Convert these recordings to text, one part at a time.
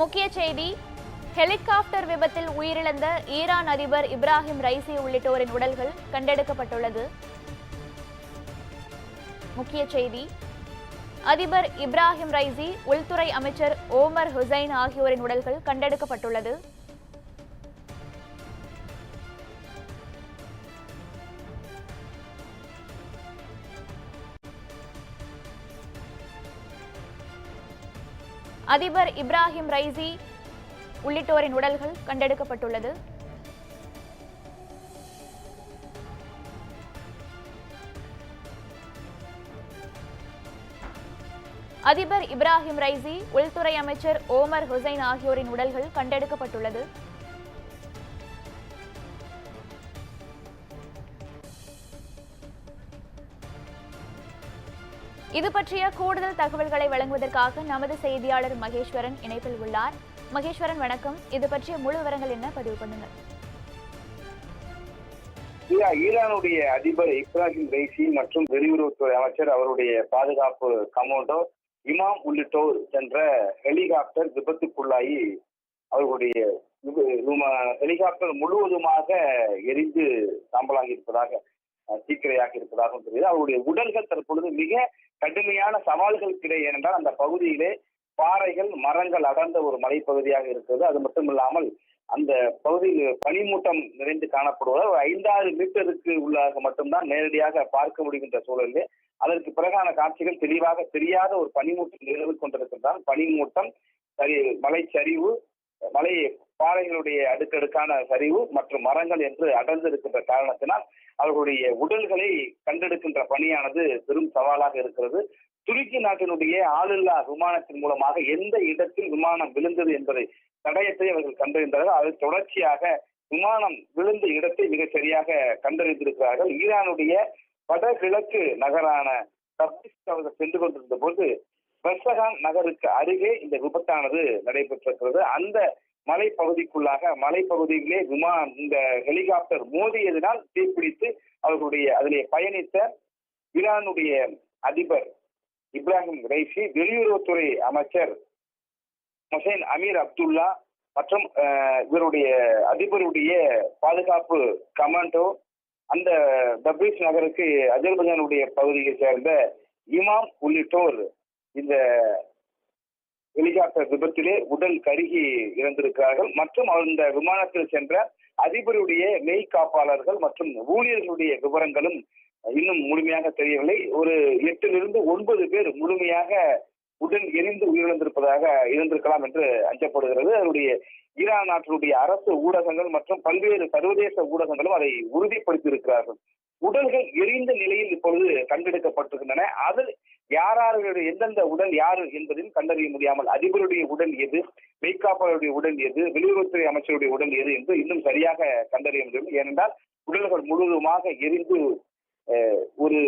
முக்கிய செய்தி ஹெலிகாப்டர் விபத்தில் உயிரிழந்த ஈரான் அதிபர் இப்ராஹிம் ரைசி உள்ளிட்டோரின் உடல்கள் கண்டெடுக்கப்பட்டுள்ளது. முக்கிய செய்தி அதிபர் இப்ராஹிம் ரைசி உள்துறை அமைச்சர் ஓமர் ஹுசைன் ஆகியோரின் உடல்கள் கண்டெடுக்கப்பட்டுள்ளது. அதிபர் இப்ராஹிம் ரைசி உள்ளிட்டோரின் உடல்கள் கண்டெடுக்கப்பட்டுள்ளது. அதிபர் இப்ராஹிம் ரைசி உள்துறை அமைச்சர் ஓமர் ஹுசைன் ஆகியோரின் உடல்கள் கண்டெடுக்கப்பட்டுள்ளது. இது பற்றிய கூடுதல் தகவல்களை வழங்குவதற்காக நமது செய்தியாளர் மகேஸ்வரன் இணைப்பில் உள்ளார். மகேஸ்வரன் வணக்கம். இது பற்றிய முழு விவரங்கள் என்ன? பதிவு பண்ணுங்க ஈரானுடைய அதிபர் இப்ராஹிம் ரைசி மற்றும் வெளியுறவுத்துறை அமைச்சர் அவருடைய பாதுகாப்பு கமாண்டோ இமாம் உள்ளிட்டோர் சென்ற ஹெலிகாப்டர் விபத்துக்குள்ளாகி அவர்களுடைய ஹெலிகாப்டர் முழுவதுமாக எரிந்து சாம்பலாகி இருப்பதாக சீக்கிரையாக இருப்பதாகவும் தெரியுது. அவருடைய உடல்கள் தற்பொழுது மிக கடுமையான சவால்களுக்கு இடையே ஏனென்றால் அந்த பகுதியிலே பாறைகள் மரங்கள் அடர்ந்த ஒரு மலைப்பகுதியாக இருக்கிறது. அது மட்டும் இல்லாமல் அந்த பகுதியில் பனிமூட்டம் நிறைந்து காணப்படுவதால் ஒரு ஐந்தாறு மீட்டருக்கு உள்ளாக மட்டும்தான் நேரடியாக பார்க்க முடிகின்ற சூழலில். அதற்கு பிறகான காட்சிகள் தெளிவாக தெரியாத ஒரு பனிமூட்டம் நிலவு கொண்டிருக்கின்றால் பனிமூட்டம் சரி மலை சரிவு மலை பாறைகளுடைய அடுக்கடுக்கான சரிவு மற்றும் மரங்கள் என்று அடர்ந்து இருக்கின்ற காரணத்தினால் அவர்களுடைய உடல்களை கண்டெடுக்கின்ற பணியானது பெரும் சவாலாக இருக்கிறது. துருக்கி நாட்டினுடைய ஆளில்லா விமானத்தின் மூலமாக எந்த இடத்தில் விமானம் விழுந்தது என்பதை தடயத்தை அவர்கள் கண்டறிந்தார்கள். அது தொடர்ச்சியாக விமானம் விழுந்த இடத்தை மிக சரியாக கண்டறிந்திருக்கிறார்கள். ஈரானுடைய வடகிழக்கு நகரான தப்ரிஸ்க்கு அவர்கள் சென்று கொண்டிருந்த போது பெர்சகான் நகருக்கு அருகே இந்த விபத்தானது நடைபெற்றிருக்கிறது. அந்த மலைப்பகுதிக்குள்ளாக மலைப்பகுதியிலே விமானம் இந்த ஹெலிகாப்டர் மோதியதினால் தீப்பிடித்து அவர்களுடைய அதிலே பயணித்த ஈரானுடைய அதிபர் இப்ராஹிம் ரைசி வெளியுறவுத்துறை அமைச்சர் ஹுசைன் அமீர் அப்துல்லா மற்றும் இவருடைய அதிபருடைய பாதுகாப்பு கமாண்டோ அந்த தப்ரீஸ் நகருக்கு அஜர்பைஜானுடைய பகுதியை சேர்ந்த இமாம் உள்ளிட்டோர் இந்த ஹெலிகாப்டர் விபத்திலே உடல் கருகி இறந்திருக்கிறார்கள். மற்றும் அந்த விமானத்தில் சென்ற அதிபருடைய மெய் காப்பாளர்கள் மற்றும் ஊழியர்களுடைய விவரங்களும் இன்னும் முழுமையாக தெரியவில்லை. ஒரு எட்டிலிருந்து ஒன்பது பேர் முழுமையாக உடன் எரிந்து உயிரிழந்திருப்பதாக இருந்திருக்கலாம் என்று அஞ்சப்படுகிறது. அதனுடைய ஈரான் நாட்டினுடைய அரசு ஊடகங்கள் மற்றும் பல்வேறு சர்வதேச ஊடகங்களும் அதை உறுதிப்படுத்தியிருக்கிறார்கள். உடல்கள் எரிந்த நிலையில் இப்பொழுது கண்டெடுக்கப்பட்டிருக்கின்றன. அதில் யாராருடைய எந்தெந்த உடல் யாரு என்பதையும் கண்டறிய முடியாமல் அதிபருடைய உடல் எது மெய்காப்பாளருடைய உடல் எது வெளியுறவுத்துறை அமைச்சருடைய உடல் எது என்று இன்னும் சரியாக கண்டறிய முடியும். ஏனென்றால் உடல்கள் முழுவதுமாக எரிந்து அஹ், ஒரு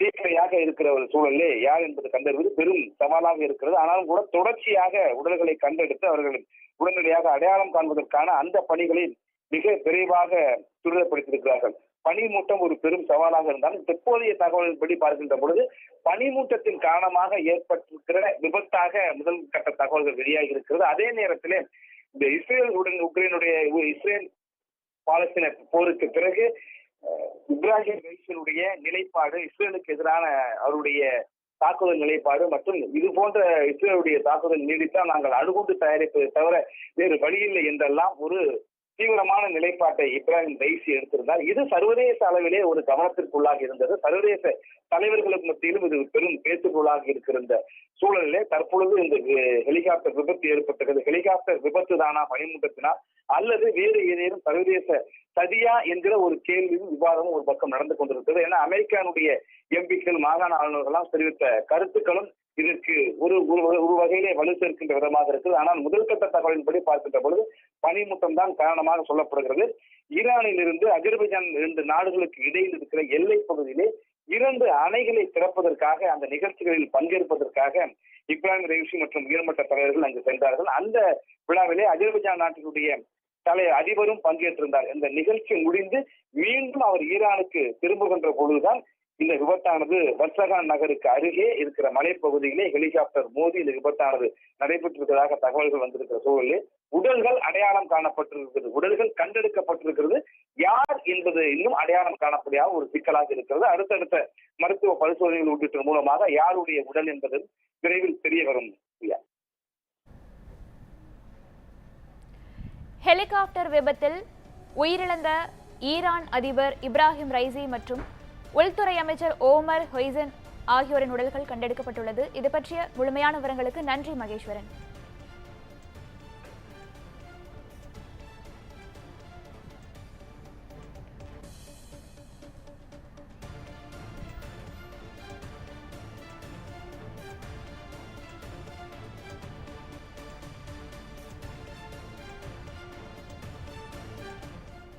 தீக்கிரையாக இருக்கிற ஒரு சூழலே யார் என்பது கண்டறிவது பெரும் சவாலாக இருக்கிறது. ஆனாலும் கூட தொடர்ச்சியாக உடல்களை கண்டெடுத்து அவர்கள் உடனடியாக அடையாளம் காண்பதற்கான அந்த பணிகளில் மிக விரைவாக துரிதப்படுத்தியிருக்கிறார்கள். பனிமூட்டம் ஒரு பெரும் சவாலாக இருந்தாலும் தற்போதைய தகவல்படி பார்க்கின்ற பொழுது பனிமூட்டத்தின் காரணமாக ஏற்பட்டிருக்கிற விபத்தாக முதல் கட்ட தகவல்கள் வெளியாகி இருக்கிறது. அதே நேரத்திலே இந்த இஸ்ரேல் உடன் உக்ரைனுடைய இஸ்ரேல் பாலஸ்தீன போருக்கு பிறகு அஹ், இப்ராஹிம் ரைசனுடைய நிலைப்பாடு இஸ்ரேலுக்கு எதிரான அவருடைய தாக்குதல் நிலைப்பாடு மற்றும் இது போன்ற இஸ்ரேலுடைய தாக்குதல் நீடித்தால் நாங்கள் அணுகுண்டு தயாரிப்பதை தவிர வேறு வழியில்லை என்றெல்லாம் ஒரு தீவிரமான நிலைப்பாட்டை இப்ராஹிம் ரைசி எடுத்திருந்தார். இது சர்வதேச அளவிலே ஒரு கவனத்திற்குள்ளாக இருந்தது. சர்வதேச தலைவர்களுக்கு மத்தியிலும் இது பெரும் பேச்சுக்குள்ளாக இருக்கிற சூழலிலே தற்பொழுது இந்த ஹெலிகாப்டர் விபத்து ஏற்பட்டது. ஹெலிகாப்டர் விபத்து தானா பனிமூட்டத்தினால் அல்லது வேறு ஏதேனும் சர்வதேச சதியா என்கிற ஒரு கேள்வியும் விவாதமும் ஒரு பக்கம் நடந்து கொண்டிருக்கிறது. ஏன்னா அமெரிக்கானுடைய எம்பிக்கள் மாகாண ஆளுநர்கள்லாம் தெரிவித்த கருத்துக்களும் இதற்கு ஒரு ஒரு ஒரு வகையிலே வலு சேர்க்கின்ற விதமாக இருக்குது. ஆனால் முதல் கட்ட தகவலின்படி பார்க்கின்ற பொழுது பனிமூட்டம் தான் காரணமாக சொல்லப்படுகிறது. ஈரானில் இருந்து அஜர்பைஜான் இரண்டு நாடுகளுக்கு இடையில் இருக்கிற எல்லை பகுதியிலே இரண்டு அணைகளை திறப்பதற்காக அந்த நிகழ்ச்சிகளில் பங்கேற்பதற்காக இப்ராஹிம் ரைசி மற்றும் உயர்மட்ட தலைவர்கள் அங்கு சென்றார்கள். அந்த விழாவிலே அஜர்பைஜான் நாட்டினுடைய தலை அதிபரும் பங்கேற்றிருந்தார். இந்த நிகழ்ச்சி முடிந்து மீண்டும் அவர் ஈரானுக்கு திரும்புகின்ற பொழுதுதான் இந்த விபத்தானது வர்சகான் நகருக்கு அருகே இருக்கிற மலைப்பகுதியிலே ஹெலிகாப்டர் மோதி இந்த விபத்தானது நடைபெற்றிருப்பதாக தகவல்கள் வந்திருக்கிற சூழலில் உடல்கள் அடையாளம் காணப்பட்டிருக்கிறது. உடல்கள் கண்டெடுக்கப்பட்டிருக்கிறது. யார் என்பது இன்னும் அடையாளம் காணப்படியாத ஒரு சிக்கலாக இருக்கிறது. அடுத்தடுத்த மருத்துவ பரிசோதனைகள் உள்ளிட்ட மூலமாக யாருடைய உடல் என்பது விரைவில் தெரிய வரும். ஹெலிகாப்டர் விபத்தில் உயிரிழந்த ஈரான் அதிபர் இப்ராஹிம் ரைசி மற்றும் உள்துறை அமைச்சர் ஓமர் ஹொய்சன் ஆகியோரின் உடல்கள் கண்டெடுக்கப்பட்டுள்ளது. இது பற்றிய முழுமையான விவரங்களுக்கு நன்றி மகேஸ்வரன்.